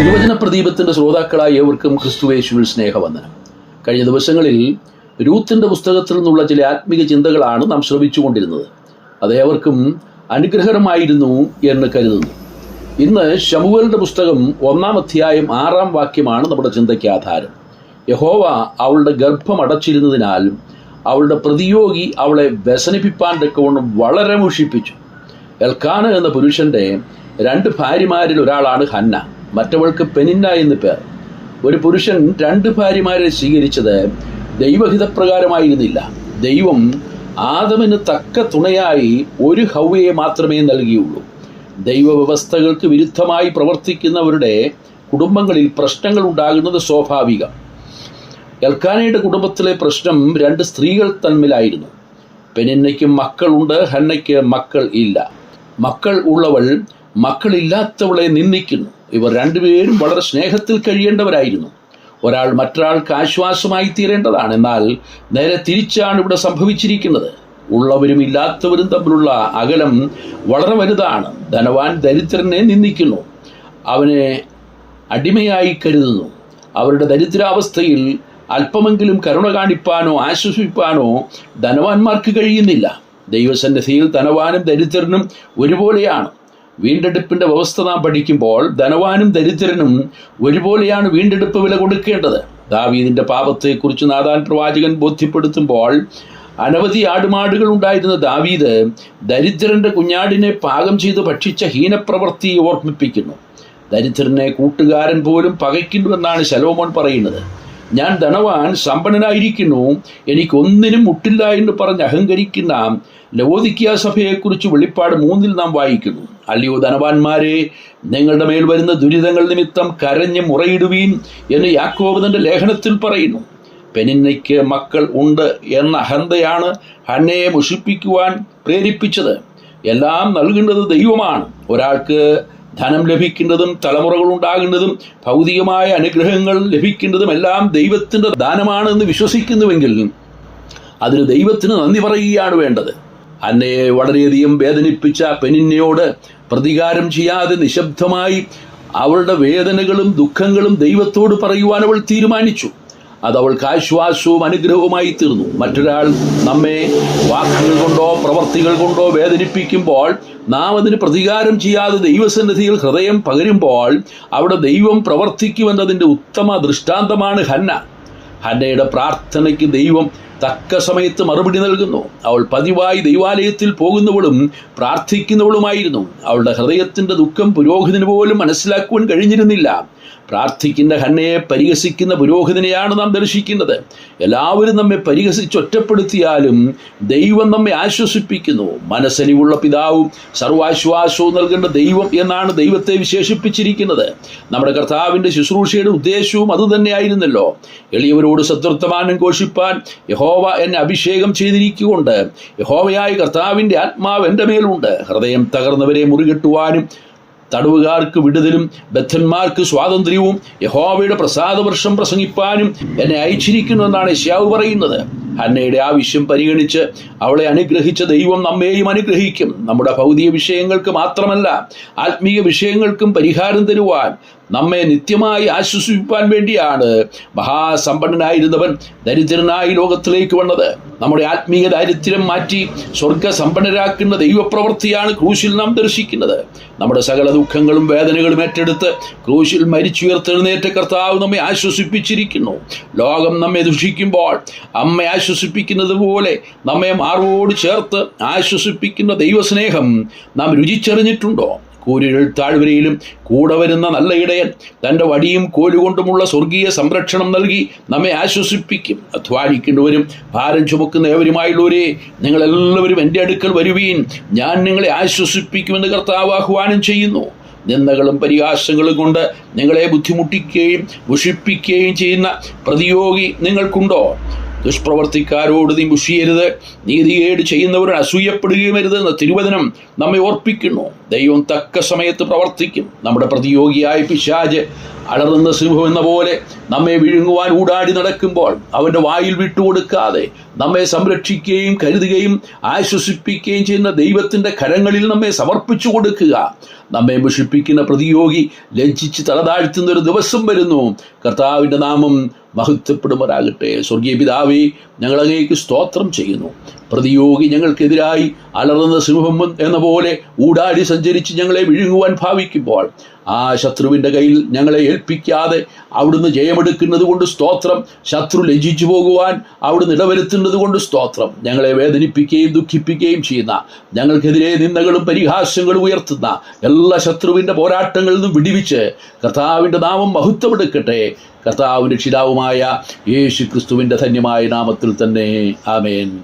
തിരുവചന പ്രദീപത്തിന്റെ ശ്രോതാക്കളായ ഏവർക്കും ക്രിസ്തുവേശുവിൽ സ്നേഹവന്ദനം. കഴിഞ്ഞ ദിവസങ്ങളിൽ രൂത്തിന്റെ പുസ്തകത്തിൽ നിന്നുള്ള ചില ആത്മീക ചിന്തകളാണ് നാം ശ്രവിച്ചുകൊണ്ടിരുന്നത്. അത് ഏവർക്കും അനുഗ്രഹകരമായിരുന്നു എന്ന് കരുതുന്നു. ഇന്ന് ശമുവലിന്റെ പുസ്തകം ഒന്നാം അധ്യായം ആറാം വാക്യമാണ് നമ്മുടെ ചിന്തയ്ക്ക് ആധാരം. യഹോവ അവളുടെ ഗർഭം അടച്ചിരുന്നതിനാൽ അവളുടെ പ്രതിയോഗി അവളെ വ്യസനിപ്പിപ്പാൻ തക്കവണ്ണം വളരെ മുഷിപ്പിച്ചു. എൽക്കാന എന്ന പുരുഷന്റെ രണ്ട് ഭാര്യമാരിൽ ഒരാളാണ് ഹന്ന. മറ്റവൾക്ക് പെനിന്ന എന്ന് പേർ. ഒരു പുരുഷൻ രണ്ട് ഭാര്യമാരെ സ്വീകരിച്ചത് ദൈവഹിതപ്രകാരമായിരുന്നില്ല. ദൈവം ആദമിന് തക്ക തുണയായി ഒരു ഹൗവയെ മാത്രമേ നൽകിയുള്ളൂ. ദൈവവ്യവസ്ഥകൾക്ക് വിരുദ്ധമായി പ്രവർത്തിക്കുന്നവരുടെ കുടുംബങ്ങളിൽ പ്രശ്നങ്ങൾ ഉണ്ടാകുന്നത് സ്വാഭാവികം. എൽക്കാനയുടെ കുടുംബത്തിലെ പ്രശ്നം രണ്ട് സ്ത്രീകൾ തമ്മിലായിരുന്നു. പെനിന്നയ്ക്കും മക്കളുണ്ട് ഹന്നയ്ക്ക് മക്കൾ ഇല്ല. മക്കൾ ഉള്ളവൾ മക്കളില്ലാത്തവളെ നിന്ദിക്കുന്നു. ഇവർ രണ്ടുപേരും വളരെ സ്നേഹത്തിൽ കഴിയേണ്ടവരായിരുന്നു. ഒരാൾ മറ്റൊരാൾക്ക് ആശ്വാസമായി തീരേണ്ടതാണ്. എന്നാൽ നേരെ തിരിച്ചാണ് ഇവിടെ സംഭവിച്ചിരിക്കുന്നത്. ഉള്ളവരും ഇല്ലാത്തവരും തമ്മിലുള്ള അകലം വളരെ വലുതാണ്. ധനവാൻ ദരിദ്രനെ നിന്ദിക്കുന്നു. അവനെ അടിമയായി കരുതുന്നു. അവരുടെ ദരിദ്രാവസ്ഥയിൽ അല്പമെങ്കിലും കരുണ കാണിപ്പാനോ ആശ്വസിപ്പാനോ ധനവാന്മാർക്ക് കഴിയുന്നില്ല. ദൈവസന്നിധിയിൽ ധനവാനും ദരിദ്രനും ഒരുപോലെയാണ്. വീണ്ടെടുപ്പിന്റെ വ്യവസ്ഥ നാം പഠിക്കുമ്പോൾ ധനവാനും ദരിദ്രനും ഒരുപോലെയാണ് വീണ്ടെടുപ്പ് വില കൊടുക്കേണ്ടത്. ദാവീദിന്റെ പാപത്തെക്കുറിച്ച് നാദാൻ പ്രവാചകൻ ബോധ്യപ്പെടുത്തുമ്പോൾ അനവധി ആടുമാടുകൾ ഉണ്ടായിരുന്ന ദാവീദ് ദരിദ്രന്റെ കുഞ്ഞാടിനെ പാകം ചെയ്ത് ഭക്ഷിച്ച ഹീനപ്രവൃത്തി ഓർമ്മിപ്പിക്കുന്നു. ദരിദ്രനെ കൂട്ടുകാരൻ പോലും പകയ്ക്കുന്നുവെന്നാണ് ശലോമോൻ പറയുന്നത്. ഞാൻ ധനവാൻ സമ്പന്നനായിരിക്കുന്നു. എനിക്കൊന്നിനും മുട്ടില്ല എന്ന് പറഞ്ഞ് അഹങ്കരിക്കുന്ന ലവോദിക്കിയ സഭയെക്കുറിച്ച് വെളിപ്പാട് മൂന്നിൽ നാം വായിക്കുന്നു. അല്ലയോ ധനവാന്മാരെ നിങ്ങളുടെ മേൽ വരുന്ന ദുരിതങ്ങൾ നിമിത്തം കരഞ്ഞ് മുറയിടുവീൻ എന്ന് യാക്കോബ് തന്റെ ലേഖനത്തിൽ പറയുന്നു. പെനിന്നയ്ക്ക് മക്കൾ ഉണ്ട് എന്ന അഹന്തയാണ് ഹന്നയെ മുഷിപ്പിക്കുവാൻ പ്രേരിപ്പിച്ചത്. എല്ലാം നൽകേണ്ടത് ദൈവമാണ്. ഒരാൾക്ക് ധനം ലഭിക്കുന്നതും തലമുറകൾ ഉണ്ടാകുന്നതും ഭൗതികമായ അനുഗ്രഹങ്ങൾ ലഭിക്കുന്നതും എല്ലാം ദൈവത്തിന്റെ ദാനമാണെന്ന് വിശ്വസിക്കുന്നുവെങ്കിൽ അതിന് ദൈവത്തിന് നന്ദി പറയുകയാണ് വേണ്ടത്. അന്നയെ വളരെയധികം വേദനിപ്പിച്ച പെനിന്നയോട് പ്രതികാരം ചെയ്യാതെ നിശബ്ദമായി അവളുടെ വേദനകളും ദുഃഖങ്ങളും ദൈവത്തോട് പറയുവാൻ അവൾ തീരുമാനിച്ചു. അത് അവൾക്ക് ആശ്വാസവും അനുഗ്രഹവുമായി തീർന്നു. മറ്റൊരാൾ നമ്മെ വാക്കുകൾ കൊണ്ടോ പ്രവർത്തികൾ കൊണ്ടോ വേദനിപ്പിക്കുമ്പോൾ നാം അതിന് പ്രതികാരം ചെയ്യാതെ ദൈവസന്നിധിയിൽ ഹൃദയം പകരുമ്പോൾ അവിടെ ദൈവം പ്രവർത്തിക്കുമെന്നതിന്റെ ഉത്തമ ദൃഷ്ടാന്തമാണ് ഹന്ന. ഹന്നയുടെ പ്രാർത്ഥനയ്ക്ക് ദൈവം തക്ക സമയത്ത് മറുപടി നൽകുന്നു. അവൾ പതിവായി ദൈവാലയത്തിൽ പോകുന്നവളും പ്രാർത്ഥിക്കുന്നവളുമായിരുന്നു. അവളുടെ ഹൃദയത്തിന്റെ ദുഃഖം പുരോഹിതന് പോലും മനസ്സിലാക്കുവാൻ കഴിഞ്ഞിരുന്നില്ല. പ്രാർത്ഥിക്കുന്ന ഹന്നയെ പരിഹസിക്കുന്ന പുരോഹിതനെയാണ് നാം ദർശിക്കുന്നത്. എല്ലാവരും നമ്മെ പരിഹസിച്ച് ഒറ്റപ്പെടുത്തിയാലും ദൈവം നമ്മെ ആശ്വസിപ്പിക്കുന്നു. മനസ്സലിവുള്ള പിതാവും സർവാശ്വാസവും നൽകേണ്ട ദൈവം എന്നാണ് ദൈവത്തെ വിശേഷിപ്പിച്ചിരിക്കുന്നത്. നമ്മുടെ കർത്താവിന്റെ ശുശ്രൂഷയുടെ ഉദ്ദേശവും അതുതന്നെയായിരുന്നല്ലോ. എളിയവരോട് സത്വർത്തമാനം ഘോഷിപ്പാൻ യഹോവ എന്നെ അഭിഷേകം ചെയ്തിരിക്കുകൊണ്ട്. യഹോവയായ കർത്താവിന്റെ ആത്മാവ് എന്റെ മേലുണ്ട്. ഹൃദയം തകർന്നവരെ മുറികെട്ടുവാനും തടവുകാർക്ക് വിടുതലും ബദ്ധന്മാർക്ക് സ്വാതന്ത്ര്യവും യഹോവയുടെ പ്രസാദവർഷം പ്രസംഗിപ്പാനും എന്നെ അയച്ചിരിക്കുന്നു എന്നാണ് ഷ്യാവ് പറയുന്നത്. ഹന്നയുടെ ആവശ്യം പരിഗണിച്ച് അവളെ അനുഗ്രഹിച്ച ദൈവം നമ്മെയും അനുഗ്രഹിക്കും. നമ്മുടെ ഭൗതിക വിഷയങ്ങൾക്ക് മാത്രമല്ല ആത്മീയ വിഷയങ്ങൾക്കും പരിഹാരം തരുവാൻ നമ്മെ നിത്യമായി ആശ്വസിപ്പാൻ വേണ്ടിയാണ് മഹാസമ്പന്നനായിരുന്നവൻ ദരിദ്രനായി ലോകത്തിലേക്ക് വന്നത്. നമ്മുടെ ആത്മീയ ദാരിദ്ര്യം മാറ്റി സ്വർഗസമ്പന്നരാക്കുന്ന ദൈവപ്രവൃത്തിയാണ് ക്രൂശിൽ നാം ദർശിക്കുന്നത്. നമ്മുടെ സകല ദുഃഖങ്ങളും വേദനകളും ഏറ്റെടുത്ത് ക്രൂശിൽ മരിച്ചുയർത്തെഴുന്നേറ്റ കർത്താവ് നമ്മെ ആശ്വസിപ്പിച്ചിരിക്കുന്നു. ലോകം നമ്മെ ദുഷിക്കുമ്പോൾ അമ്മ ആശ്വസിപ്പിക്കുന്നത് പോലെ നമ്മെ മാറോട് ചേർത്ത് ആശ്വസിപ്പിക്കുന്ന ദൈവസ്നേഹം നാം രുചിച്ചറിഞ്ഞിട്ടുണ്ടോ? കൂരിരുൾ താഴ്വരയിലും കൂടെ വരുന്ന നല്ല ഇടയൻ തന്റെ വടിയും കോലുകൊണ്ടുമുള്ള സ്വർഗീയ സംരക്ഷണം നൽകി നമ്മെ ആശ്വസിപ്പിക്കും. അധ്വാനിക്കേണ്ടവരും ഭാരം ചുമക്കുന്നവരുമായുള്ളവരെ നിങ്ങളെല്ലാവരും എന്റെ അടുക്കൽ വരുവീൻ. ഞാൻ നിങ്ങളെ ആശ്വസിപ്പിക്കുമെന്ന് കർത്താവ് ആഹ്വാനം ചെയ്യുന്നു. നിന്ദകളും പരിഹാസങ്ങളും കൊണ്ട് നിങ്ങളെ ബുദ്ധിമുട്ടിക്കുകയും മുഷിപ്പിക്കുകയും ചെയ്യുന്ന പ്രതിയോഗി നിങ്ങൾക്കുണ്ടോ? ദുഷ്പ്രവർത്തിക്കാരോട് നീ മുഷിയരുത്. നീതികേട് ചെയ്യുന്നവരോട് അസൂയപ്പെടുകയും അരുത് എന്ന തിരുവചനം നമ്മെ ഓർപ്പിക്കുന്നു. ദൈവം തക്ക സമയത്ത് പ്രവർത്തിക്കും. നമ്മുടെ പ്രതിയോഗിയായ പിശാജ് അലറുന്ന സിംഹം എന്ന പോലെ നമ്മെ വിഴുങ്ങുവാൻ ഊടാടി നടക്കുമ്പോൾ അവന്റെ വായിൽ വിട്ടുകൊടുക്കാതെ നമ്മെ സംരക്ഷിക്കുകയും കരുതുകയും ആശ്വസിപ്പിക്കുകയും ചെയ്യുന്ന ദൈവത്തിന്റെ കരങ്ങളിൽ നമ്മെ സമർപ്പിച്ചു കൊടുക്കുക. നമ്മെ മുഷിപ്പിക്കുന്ന പ്രതിയോഗി ലജ്ജിച്ച് തലതാഴ്ത്തുന്ന ഒരു ദിവസം വരുന്നു. കർത്താവിന്റെ നാമം മഹത്വപ്പെടുമാറാകട്ടെ. സ്വർഗീയ പിതാവേ ഞങ്ങൾ അങ്ങേക്ക് സ്തോത്രം ചെയ്യുന്നു. പ്രതിയോഗി ഞങ്ങൾക്കെതിരായി അലറുന്ന സിംഹം എന്ന പോലെ ഊടാടി സഞ്ചരിച്ച് ഞങ്ങളെ വിഴുങ്ങുവാൻ ഭാവിക്കുമ്പോൾ ആ ശത്രുവിന്റെ കയ്യിൽ ഞങ്ങളെ ഏൽപ്പിക്കാതെ അവിടുന്ന് ജയമെടുക്കുന്നത് കൊണ്ട് സ്തോത്രം. ശത്രു ലജിച്ചു പോകുവാൻ അവിടുന്ന് ഇടവരുത്തുന്നത് കൊണ്ട് സ്തോത്രം. ഞങ്ങളെ വേദനിപ്പിക്കുകയും ദുഃഖിപ്പിക്കുകയും ചെയ്യുന്ന ഞങ്ങൾക്കെതിരെ നിന്ദകളും പരിഹാസങ്ങളും ഉയർത്തുന്ന എല്ലാ ശത്രുവിന്റെ പോരാട്ടങ്ങളിൽ നിന്നും വിടിവിച്ച് കർത്താവിന്റെ നാമം മഹത്വമെടുക്കട്ടെ. കർത്താവിന്റെ രക്ഷിതാവുമായ യേശു ക്രിസ്തുവിന്റെ ധന്യമായ നാമത്തിൽ തന്നെ. ആമേൻ.